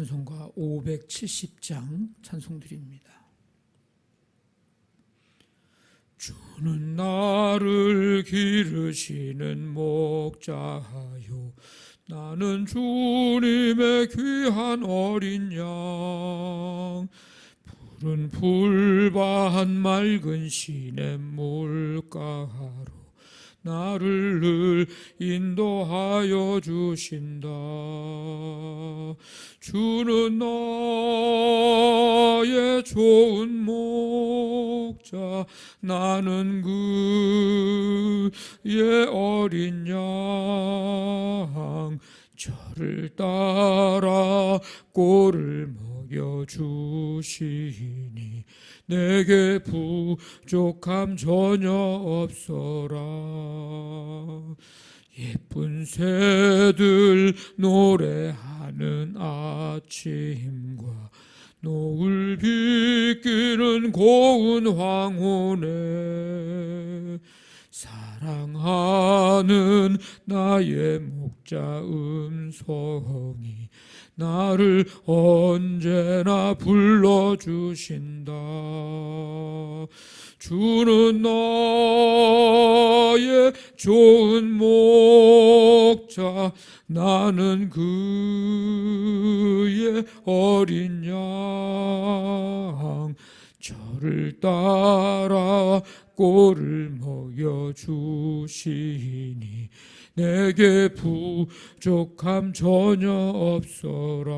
찬송가 570장 찬송드립니다. 주는 나를 기르시는 목자요 나는 주님의 귀한 어린 양 푸른 풀밭 맑은 시냇물가로 나를 늘 인도하여 주신다. 주는 나의 좋은 목자, 나는 그의 어린 양, 저를 따라 꼴을 먹여 주시니 내게 부족함 전혀 없어라. 예쁜 새들 노래하는 아침과 노을 비끼는 고운 황혼에 사랑하는 나의 목자 음성이 나를 언제나 불러주신다. 주는 나의 좋은 목자, 나는 그의 어린 양. 저를 따라 꼴을 먹여 주시니 내게 부족함 전혀 없어라.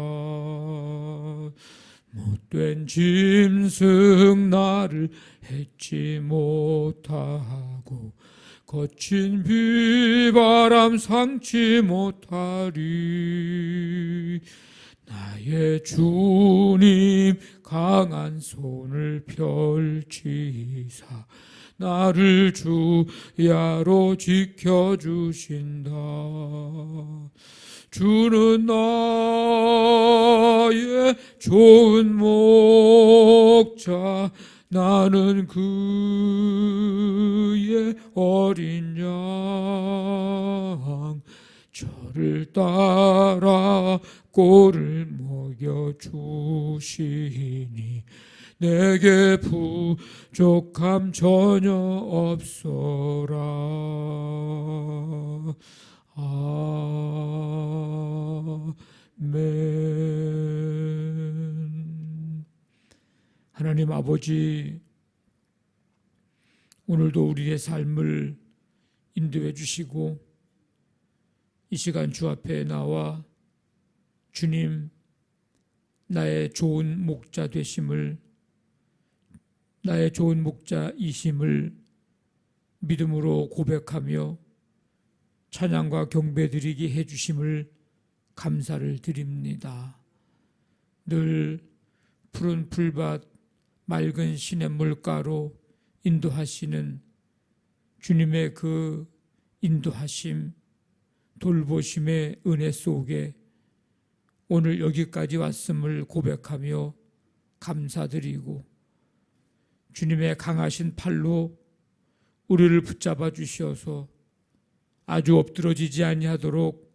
못된 짐승 나를 해치 못하고 거친 비바람 상치 못하리. 나의 주님 강한 손을 펼치사 나를 주야로 지켜주신다. 주는 나의 좋은 목자, 나는 그의 어린 양, 저를 따라 꼴을 먹여 주시니 내게 부족함 전혀 없어라. 아멘. 하나님 아버지, 오늘도 우리의 삶을 인도해 주시고 이 시간 주 앞에 나와 주님 나의 좋은 목자 되심을 나의 좋은 목자이심을 믿음으로 고백하며 찬양과 경배드리게 해주심을 감사를 드립니다. 늘 푸른 풀밭 맑은 신의 물가로 인도하시는 주님의 그 인도하심 돌보심의 은혜 속에 오늘 여기까지 왔음을 고백하며 감사드리고 주님의 강하신 팔로 우리를 붙잡아 주시어서 아주 엎드러지지 아니하도록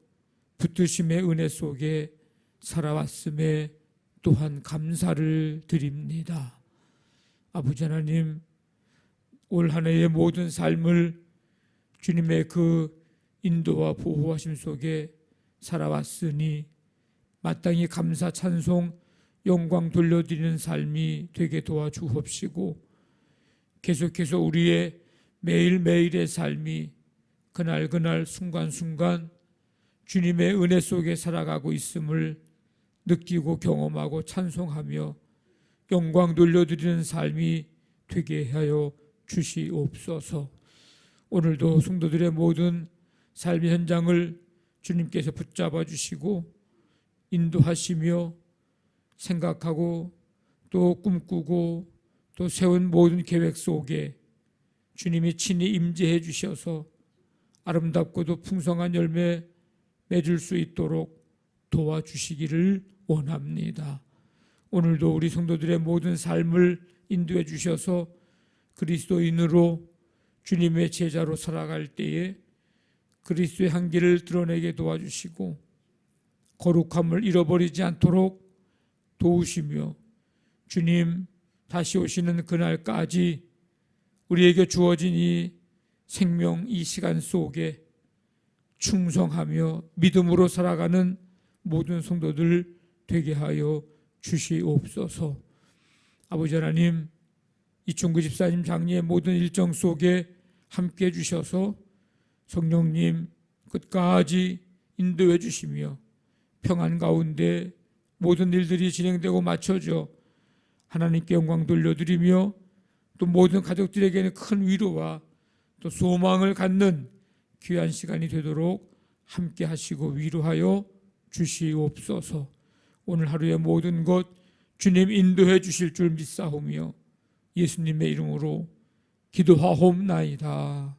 붙으심의 은혜 속에 살아왔음에 또한 감사를 드립니다. 아버지 하나님 올 한 해의 모든 삶을 주님의 그 인도와 보호하심 속에 살아왔으니 마땅히 감사 찬송 영광 돌려드리는 삶이 되게 도와주옵시고 계속해서 우리의 매일매일의 삶이 그날 그날 순간순간 주님의 은혜 속에 살아가고 있음을 느끼고 경험하고 찬송하며 영광 돌려드리는 삶이 되게 하여 주시옵소서. 오늘도 성도들의 모든 삶의 현장을 주님께서 붙잡아 주시고 인도하시며 생각하고 또 꿈꾸고 또 세운 모든 계획 속에 주님이 친히 임재해 주셔서 아름답고도 풍성한 열매 맺을 수 있도록 도와주시기를 원합니다. 오늘도 우리 성도들의 모든 삶을 인도해 주셔서 그리스도인으로 주님의 제자로 살아갈 때에 그리스도의 한계를 드러내게 도와주시고 거룩함을 잃어버리지 않도록 도우시며 주님 다시 오시는 그날까지 우리에게 주어진 이 생명 이 시간 속에 충성하며 믿음으로 살아가는 모든 성도들 되게 하여 주시옵소서. 아버지 하나님, 이충구 집사님 장례의 모든 일정 속에 함께 해 주셔서 성령님 끝까지 인도해 주시며 평안 가운데 모든 일들이 진행되고 맞춰져 하나님께 영광 돌려드리며 또 모든 가족들에게는 큰 위로와 또 소망을 갖는 귀한 시간이 되도록 함께 하시고 위로하여 주시옵소서. 오늘 하루의 모든 것 주님 인도해 주실 줄 믿사오며 예수님의 이름으로 기도하옵나이다.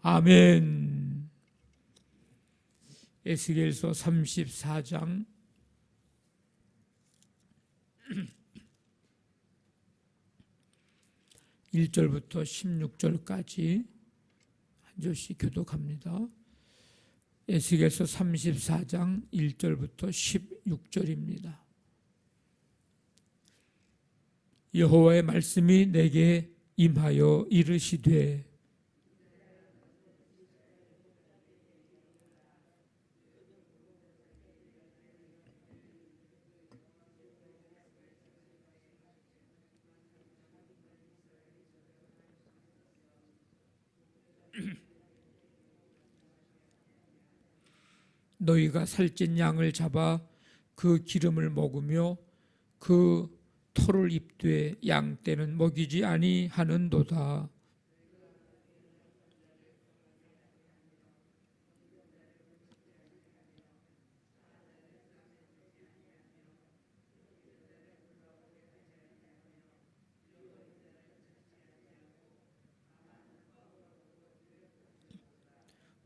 아멘. 에스겔서 34장 1절부터 16절까지 한 절씩 교독합니다. 에스겔서 34장 1절부터 16절입니다. 여호와의 말씀이 내게 임하여 이르시되 너희가 살찐 양을 잡아 그 기름을 먹으며 그 털을 입되 양 떼는 먹이지 아니하는도다.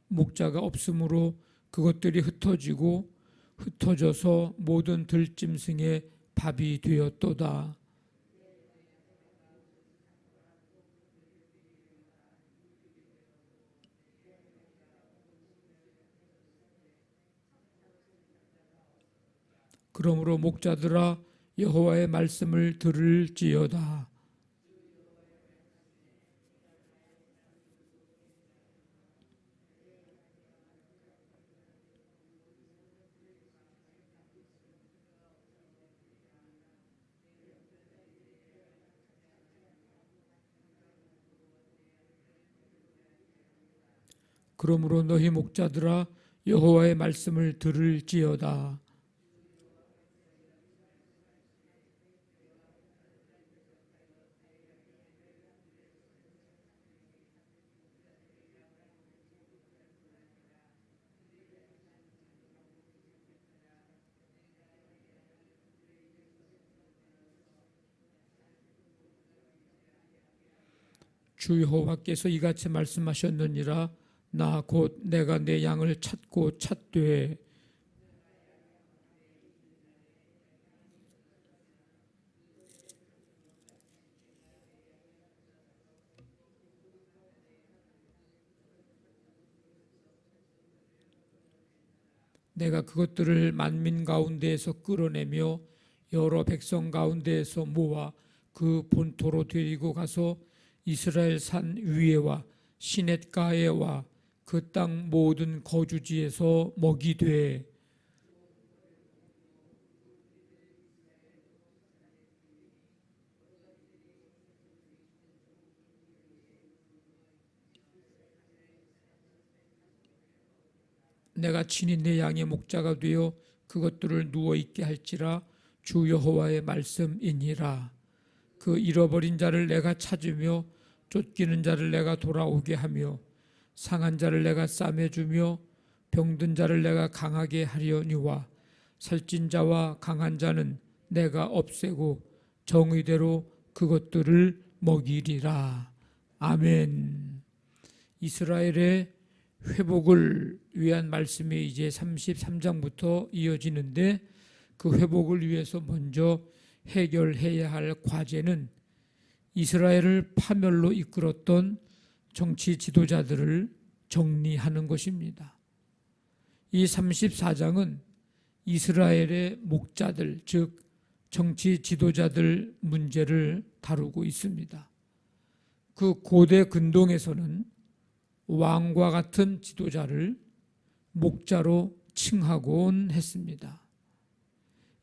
목자가 없으므로 그것들이 흩어지고 흩어져서 모든 들짐승의 밥이 되었도다. 그러므로 목자들아 여호와의 말씀을 들을지어다. 그러므로 너희 목자들아 여호와의 말씀을 들을지어다. 주 여호와께서 이같이 말씀하셨느니라 나 곧 내가 내 양을 찾고 찾되. 내가 그것들을 만민 가운데에서 끌어내며 여러 백성 가운데에서 모아 그 본토로 데리고 가서 이스라엘 산 위에와 시냇가에와 그 땅 모든 거주지에서 먹이 돼. 내가 친히 내 양의 목자가 되어 그것들을 누워 있게 할지라 주 여호와의 말씀이니라. 그 잃어버린 자를 내가 찾으며 쫓기는 자를 내가 돌아오게 하며 상한 자를 내가 싸매 주며 병든 자를 내가 강하게 하려니와 살찐 자와 강한 자는 내가 없애고 정의대로 그것들을 먹이리라. 아멘. 이스라엘의 회복을 위한 말씀이 이제 33장부터 이어지는데 그 회복을 위해서 먼저 해결해야 할 과제는 이스라엘을 파멸로 이끌었던 정치 지도자들을 정리하는 것입니다. 이 34장은 이스라엘의 목자들, 즉 정치 지도자들 문제를 다루고 있습니다. 그 고대 근동에서는 왕과 같은 지도자를 목자로 칭하곤 했습니다.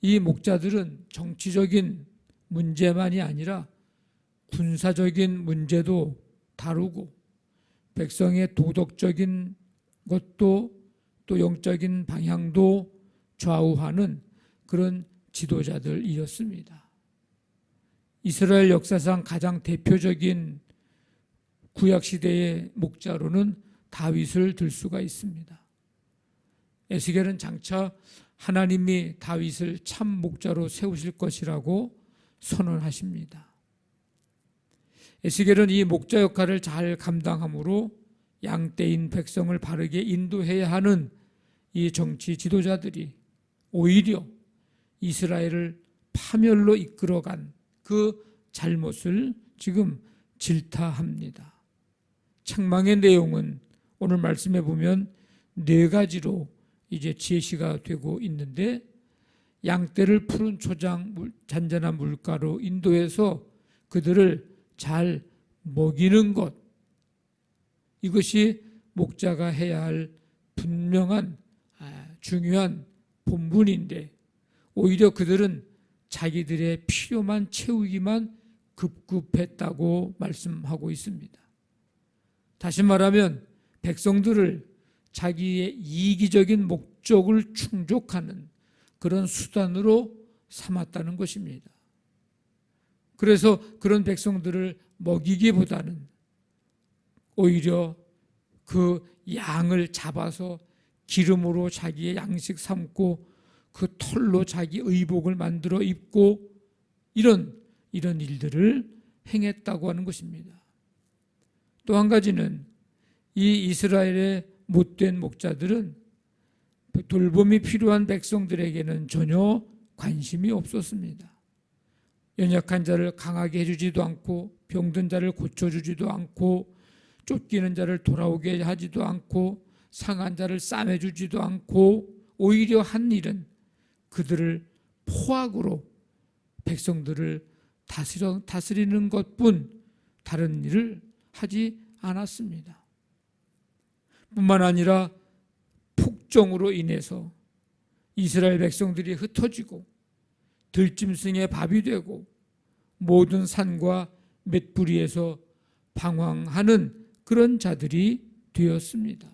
이 목자들은 정치적인 문제만이 아니라 군사적인 문제도 다루고 백성의 도덕적인 것도 또 영적인 방향도 좌우하는 그런 지도자들이었습니다. 이스라엘 역사상 가장 대표적인 구약 시대의 목자로는 다윗을 들 수가 있습니다. 에스겔은 장차 하나님이 다윗을 참 목자로 세우실 것이라고 선언하십니다. 에스겔은 이 목자 역할을 잘 감당함으로 양떼인 백성을 바르게 인도해야 하는 이 정치 지도자들이 오히려 이스라엘을 파멸로 이끌어간 그 잘못을 지금 질타합니다. 책망의 내용은 오늘 말씀해 보면 네 가지로 이제 제시가 되고 있는데 양떼를 푸른 초장 잔잔한 물가로 인도해서 그들을 잘 먹이는 것 이것이 목자가 해야 할 분명한 아, 중요한 본분인데 오히려 그들은 자기들의 필요만 채우기만 급급했다고 말씀하고 있습니다. 다시 말하면 백성들을 자기의 이기적인 목적을 충족하는 그런 수단으로 삼았다는 것입니다. 그래서 그런 백성들을 먹이기보다는 오히려 그 양을 잡아서 기름으로 자기의 양식 삼고 그 털로 자기 의복을 만들어 입고 이런 이런 일들을 행했다고 하는 것입니다. 또 한 가지는 이 이스라엘의 못된 목자들은 돌봄이 필요한 백성들에게는 전혀 관심이 없었습니다. 연약한 자를 강하게 해주지도 않고 병든 자를 고쳐주지도 않고 쫓기는 자를 돌아오게 하지도 않고 상한 자를 싸매주지도 않고 오히려 한 일은 그들을 포악으로 백성들을 다스려, 다스리는 것뿐 다른 일을 하지 않았습니다. 뿐만 아니라 폭정으로 인해서 이스라엘 백성들이 흩어지고 들짐승의 밥이 되고 모든 산과 맷부리에서 방황하는 그런 자들이 되었습니다.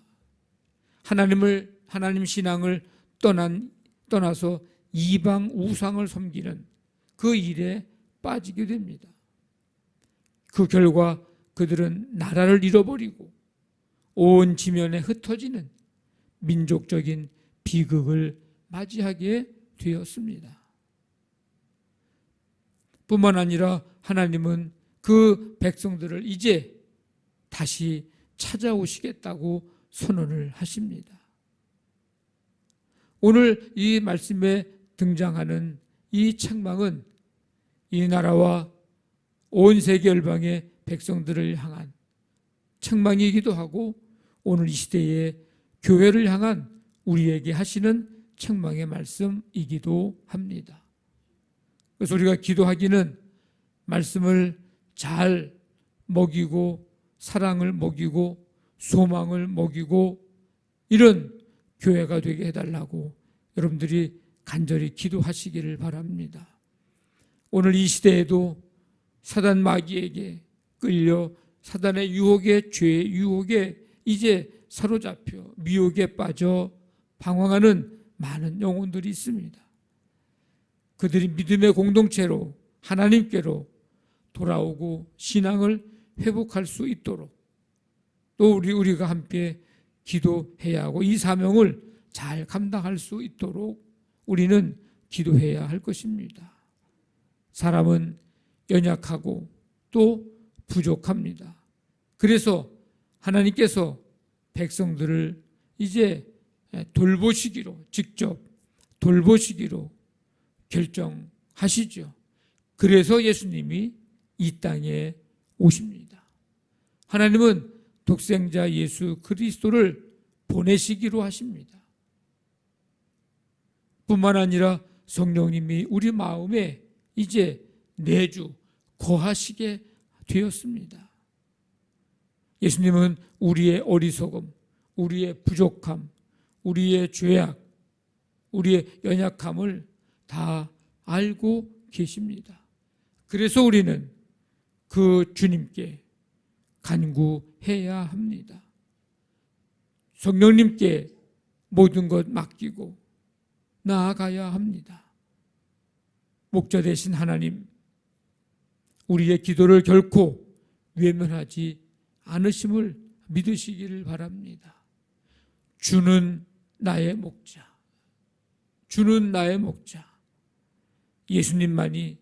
하나님을 하나님 신앙을 떠난 떠나서 이방 우상을 섬기는 그 일에 빠지게 됩니다. 그 결과 그들은 나라를 잃어버리고 온 지면에 흩어지는 민족적인 비극을 맞이하게 되었습니다. 뿐만 아니라 하나님은 그 백성들을 이제 다시 찾아오시겠다고 선언을 하십니다. 오늘 이 말씀에 등장하는 이 책망은 이 나라와 온 세계 열방의 백성들을 향한 책망이기도 하고 오늘 이 시대의 교회를 향한 우리에게 하시는 책망의 말씀이기도 합니다. 그래서 우리가 기도하기는 말씀을 잘 먹이고 사랑을 먹이고 소망을 먹이고 이런 교회가 되게 해달라고 여러분들이 간절히 기도하시기를 바랍니다. 오늘 이 시대에도 사단 마귀에게 끌려 사단의 유혹에 죄의 유혹에 이제 사로잡혀 미혹에 빠져 방황하는 많은 영혼들이 있습니다. 그들이 믿음의 공동체로 하나님께로 돌아오고 신앙을 회복할 수 있도록 또 우리 우리가 함께 기도해야 하고 이 사명을 잘 감당할 수 있도록 우리는 기도해야 할 것입니다. 사람은 연약하고 또 부족합니다. 그래서 하나님께서 백성들을 이제 돌보시기로 직접 돌보시기로 결정하시죠. 그래서 예수님이 이 땅에 오십니다. 하나님은 독생자 예수 그리스도를 보내시기로 하십니다. 뿐만 아니라 성령님이 우리 마음에 이제 내주 거하시게 되었습니다. 예수님은 우리의 어리석음, 우리의 부족함, 우리의 죄악, 우리의 연약함을 다 알고 계십니다. 그래서 우리는 그 주님께 간구해야 합니다. 성령님께 모든 것 맡기고 나아가야 합니다. 목자 되신 하나님, 우리의 기도를 결코 외면하지 않으심을 믿으시기를 바랍니다. 주는 나의 목자. 주는 나의 목자. 예수님만이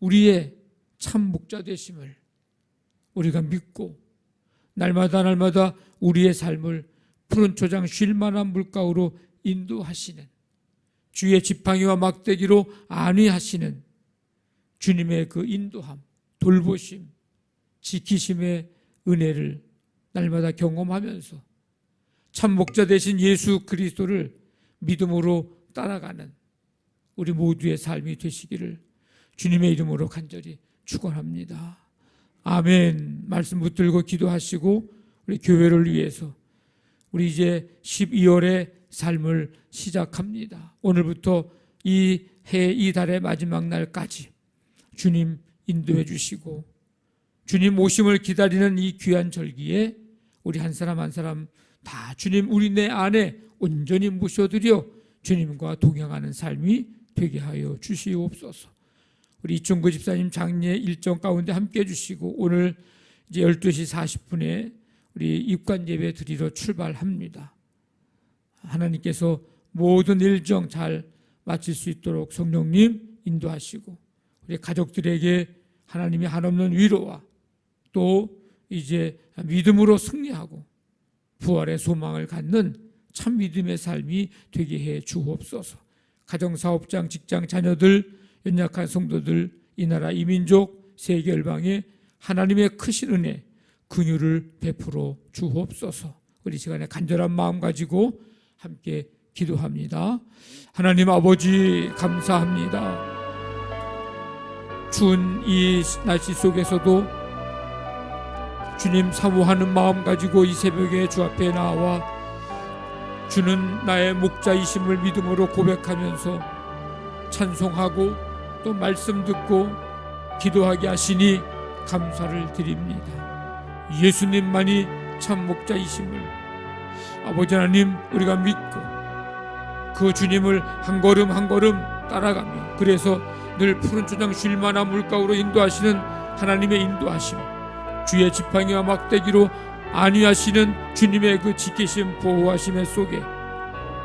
우리의 참 목자 되심을 우리가 믿고 날마다 날마다 우리의 삶을 푸른 초장 쉴 만한 물가로 인도하시는 주의 지팡이와 막대기로 안위하시는 주님의 그 인도함, 돌보심, 지키심의 은혜를 날마다 경험하면서 참 목자 되신 예수 그리스도를 믿음으로 따라가는 우리 모두의 삶이 되시기를 주님의 이름으로 간절히 축원합니다. 아멘. 말씀 붙들고 기도하시고 우리 교회를 위해서 우리 이제 12월의 삶을 시작합니다. 오늘부터 이 해 이 달의 마지막 날까지 주님 인도해 주시고 주님 오심을 기다리는 이 귀한 절기에 우리 한 사람 한 사람 다 주님 우리 내 안에 온전히 모셔드려 주님과 동행하는 삶이 되게 하여 주시옵소서. 우리 이충구 집사님 장례 일정 가운데 함께 해주시고 오늘 이제 12시 40분에 우리 입관 예배 드리러 출발합니다. 하나님께서 모든 일정 잘 마칠 수 있도록 성령님 인도하시고 우리 가족들에게 하나님의 한없는 위로와 또 이제 믿음으로 승리하고 부활의 소망을 갖는 참 믿음의 삶이 되게 해 주옵소서. 가정사업장, 직장, 자녀들, 연약한 성도들, 이 나라 이민족, 세계 열방에 하나님의 크신 은혜, 긍휼을 베풀어 주옵소서. 우리 시간에 간절한 마음 가지고 함께 기도합니다. 하나님 아버지 감사합니다. 추운 이 날씨 속에서도 주님 사모하는 마음 가지고 이 새벽에 주 앞에 나와 주는 나의 목자이심을 믿음으로 고백하면서 찬송하고 또 말씀 듣고 기도하게 하시니 감사를 드립니다. 예수님만이 참 목자이심을 아버지 하나님 우리가 믿고 그 주님을 한 걸음 한 걸음 따라가며 그래서 늘 푸른 초장 쉴 만한 물가로 인도하시는 하나님의 인도하심 주의 지팡이와 막대기로 안위하시는 주님의 그 지키심 보호하심의 속에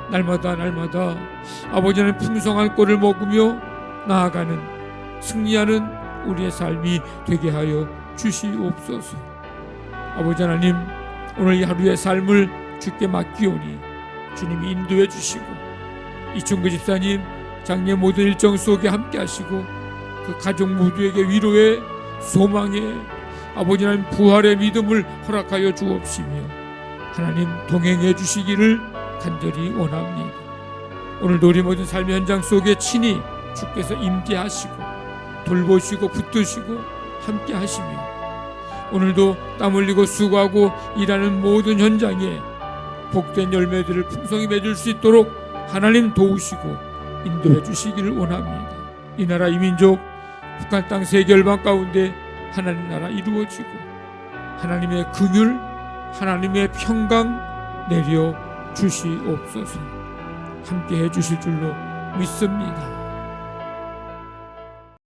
날마다 날마다 아버지는 풍성한 꼴을 먹으며 나아가는 승리하는 우리의 삶이 되게 하여 주시옵소서. 아버지 하나님 오늘 이 하루의 삶을 주께 맡기오니 주님이 인도해 주시고 이충구 집사님 장례 모든 일정 속에 함께 하시고 그 가족 모두에게 위로의 소망의 아버지 하나님 부활의 믿음을 허락하여 주옵시며 하나님 동행해 주시기를 간절히 원합니다. 오늘도 우리 모든 삶의 현장 속에 친히 주께서 임재하시고 돌보시고 붙드시고 함께 하시며 오늘도 땀 흘리고 수고하고 일하는 모든 현장에 복된 열매들을 풍성히 맺을 수 있도록 하나님 도우시고 인도해 주시기를 원합니다. 이 나라 이민족 북한 땅 세계 열방 가운데 하나님 나라 이루어지고 하나님의 긍휼 하나님의 평강 내려 주시옵소서 함께 해 주실 줄로 믿습니다.